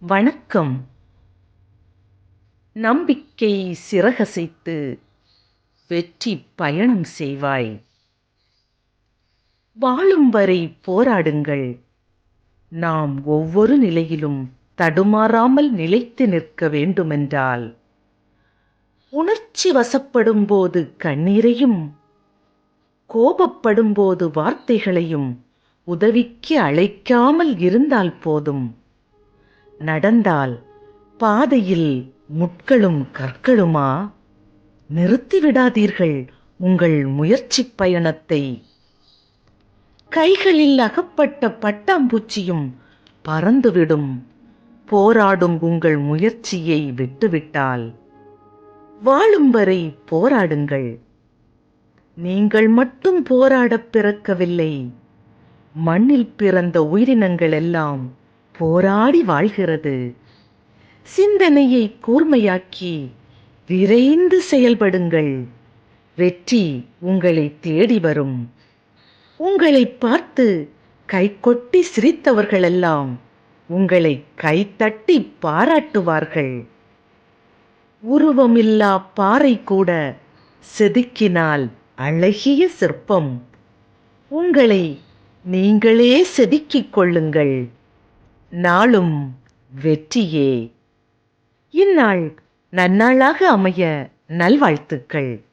வணக்கம். நம்பிக்கை சிறகசைத்து வெற்றி பயணம் செய்வாய். வாழும் வரை போராடுங்கள். நாம் ஒவ்வொரு நிலையிலும் தடுமாறாமல் நிலைத்து நிற்க வேண்டுமென்றால் உணர்ச்சி வசப்படும் போது கண்ணீரையும் கோபப்படும் போது வார்த்தைகளையும் உதவிக்கு அழைக்காமல் இருந்தால் போதும். நடந்தால் பாதையில் முட்களும் கற்களுமா? நிறுத்திவிடாதீர்கள் உங்கள் முயற்சிப் பயணத்தை. கைகளில் அகப்பட்ட பட்டாம்பூச்சியும் பறந்துவிடும். போராடும் உங்கள் முயற்சியை விட்டுவிட்டால் வாழும் வரை போராடுங்கள். நீங்கள் மட்டும் போராடப் பிறக்கவில்லை. மண்ணில் பிறந்த உயிரினங்கள் எல்லாம் போராடி வாழ்கிறது. சிந்தனையை கூர்மையாக்கி விரைந்து செயல்படுங்கள். வெற்றி உங்களை தேடி வரும். உங்களை பார்த்து கைகொட்டி சிரித்தவர்களெல்லாம் உங்களை கைத்தட்டி பாராட்டுவார்கள். உருவமில்லா பாறை கூட செதுக்கினால் அழகிய சிற்பம். உங்களை நீங்களே செதுக்கிக் கொள்ளுங்கள். நாளும் வெற்றியே. இந்நாள் நன்னாளாக அமைய நல்வாழ்த்துக்கள்.